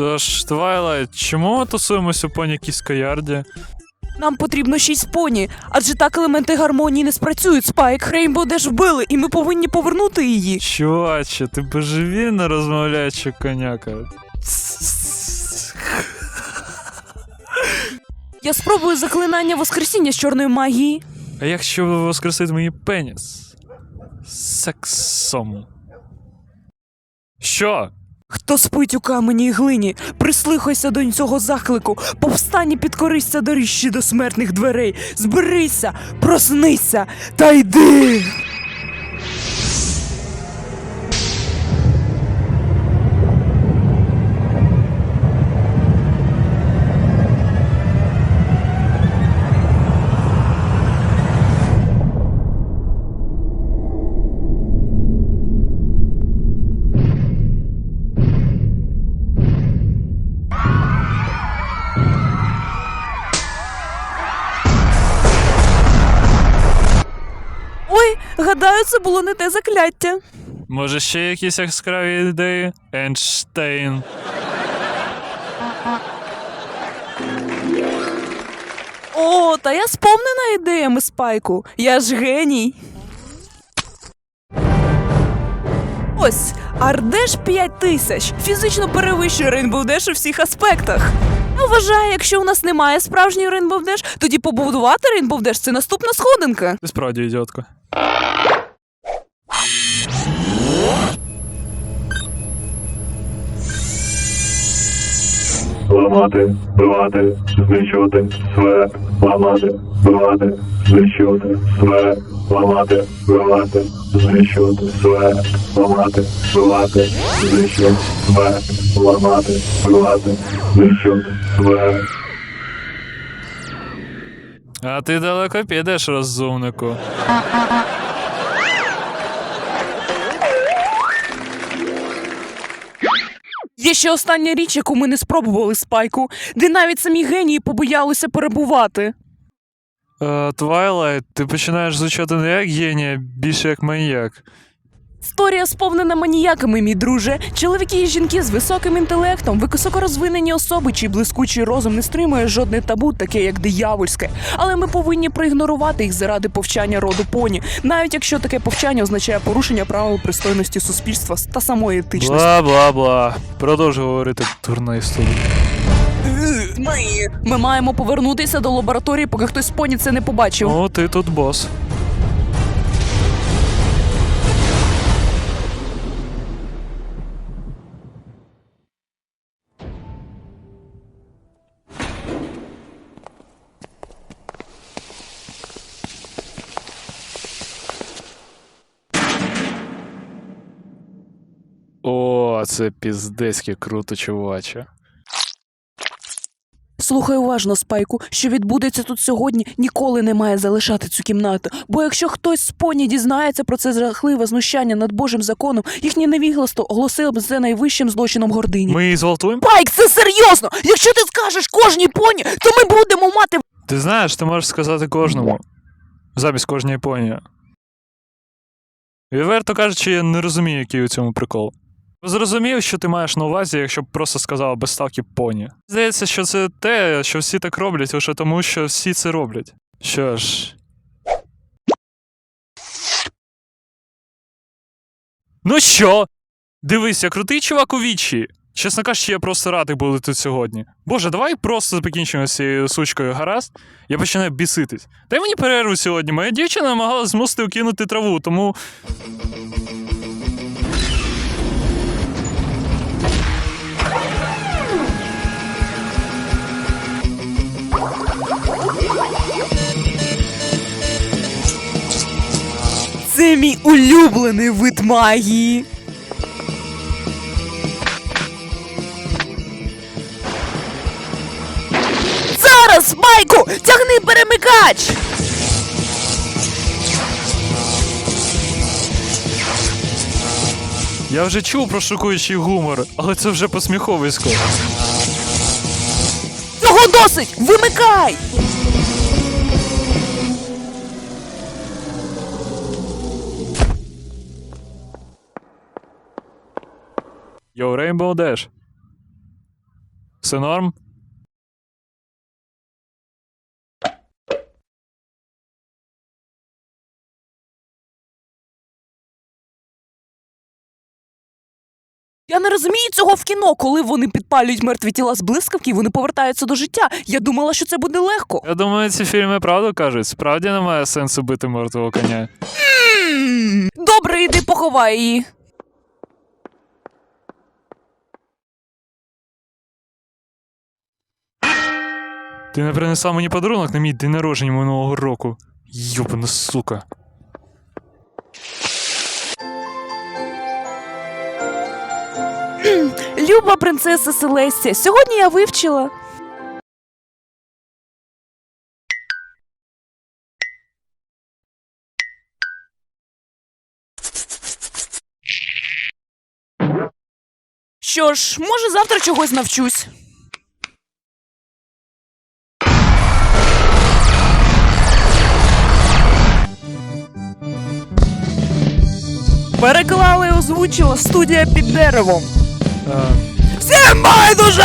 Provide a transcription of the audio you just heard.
Тож, Твайлайт, чому ми тусуємося по якійсь скаярді? Нам потрібно шість поні, адже так елементи гармонії не спрацюють. Спайк Рейнбоу Деш вбили, і ми повинні повернути її. Чуваче, ти божевільно розмовляючи коняка. Я спробую заклинання воскресіння з чорної магії. А якщо воскресити мені пеніс? Сексом. Що? Хто спить у камені і глині, прислухайся до цього заклику, повстань і підкорися доріжчі до смертних дверей. Зберися, проснися та йди. Гадаю, це було не те закляття. Може ще якісь яскраві ідеї? Ейнштейн. О, та я сповнена ідеями, спайку. Я ж геній. Ось, Ардеш 5000 фізично перевищує Rainbow Dash у всіх аспектах. Я вважаю, якщо у нас немає справжньої Rainbow Dash, тоді побудувати Rainbow Dash – це наступна сходинка. Ти справді ідіотка. Ламати, бивати, знищувати, свет, ламати, бивати, знищувати, свет, ламати, бивати, знищувати, свет, ламати, бивати, знищувати, свет, ламати, бивати, знищувати, свет. А ти далеко підеш, розумнику. Є ще остання річ, яку ми не спробували спайку, де навіть самі генії побоялися перебувати. Е, Твайлайт, ти починаєш звучати не як генія, більше як маньяк. Історія сповнена маніяками, мій друже. Чоловіки і жінки з високим інтелектом, високорозвинені особи, чий блискучий розум не стримує жодне табу, таке як диявольське. Але ми повинні проігнорувати їх заради повчання роду поні, навіть якщо таке повчання означає порушення правил пристойності суспільства та самої етичності. Бла бла бла. Продовжуй говорити дурна історія. Ми, ми маємо повернутися до лабораторії, поки хтось з поні це не побачив. О, ти тут бос. О, це піздецьки круто, чуваче. Слухай уважно, спайку, що відбудеться тут сьогодні, ніколи не має залишати цю кімнату. Бо якщо хтось з поні дізнається про це жахливе знущання над Божим законом, їхнє невігластво оголосило б це найвищим злочином гордині. Ми її зґвалтуємо? Спайк, це серйозно! Якщо ти скажеш кожній поні, то ми будемо мати. Ти знаєш, ти можеш сказати кожному. Замість кожної поні. Відверто кажучи, я не розумію, який у цьому прикол. Зрозумів, що ти маєш на увазі, якщо б просто сказав без ставки поні. Здається, що це те, що всі так роблять, лише тому, що всі це роблять. Що ж. Ну що? Дивись, я крутий чувак у вічі. Чесно кажучи, я просто радий бути тут сьогодні. Боже, давай просто покінчимо з цією сучкою гаразд. Я починаю біситись. Дай мені перерву сьогодні. Моя дівчина намагалась змусити кинути траву, тому. Це мій улюблений вид магії. Зараз, Спайку! Тягни перемикач! Я вже чув про шокуючий гумор, але це вже посміховисько. Цього досить! Вимикай! Йоу, Rainbow Dash. Все норм? Я не розумію цього в кіно, коли вони підпалюють мертві тіла з блискавки, і вони повертаються до життя. Я думала, що це буде легко. Я думаю, ці фільми правду кажуть. Справді немає сенсу бити мертвого коня. Добре, іди поховай її. Ти не принесла мені подарунок на мій день народження минулого року. Йобана сука. Люба принцеса Селестія, сьогодні я вивчила. Що ж, може завтра чогось навчусь. Переклала і озвучила студія під деревом. А, Всім байдуже!